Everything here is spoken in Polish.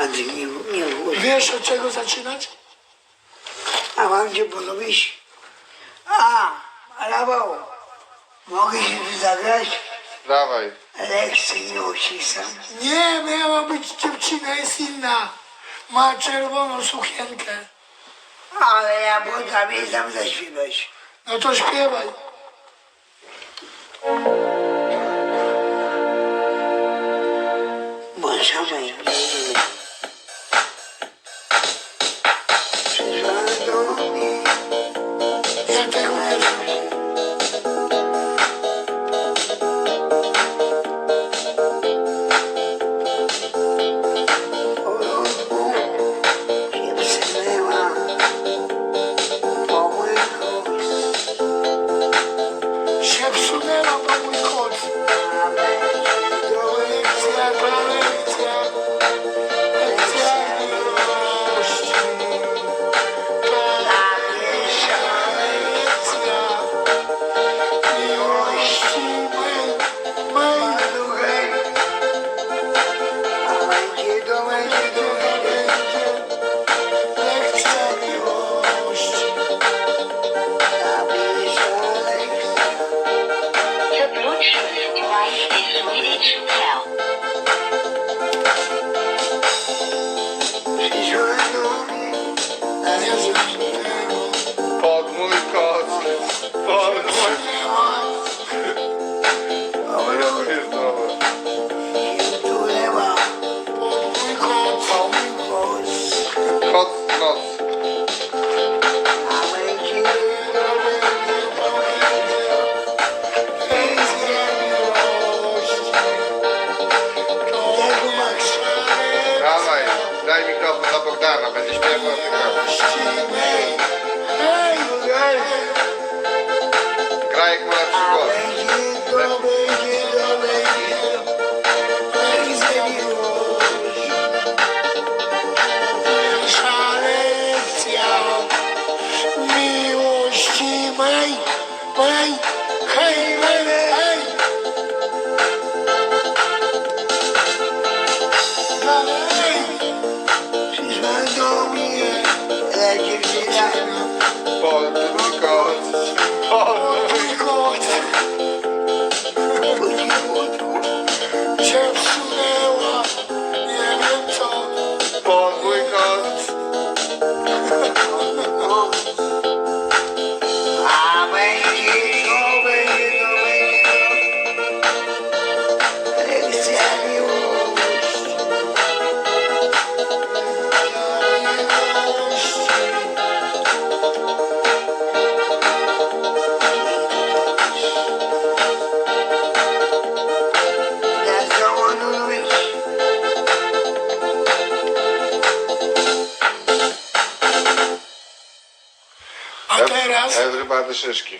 Andrzej nie, nie. Wiesz od czego zaczynać? A mam gdzie podobić? A, alabo, mogę się zagrać? Dawaj. Lekcji nie ucisam. Nie, miała być dziewczyna, jest inna. Ma czerwoną sukienkę. Ale ja błagam, jej tam zaśpiewać. No to śpiewaj. Bądź Daj mikrofon do Bogdana, będzie śpiewał tylko. Graj jak ma Fuck we teraz. Everybody szyszki.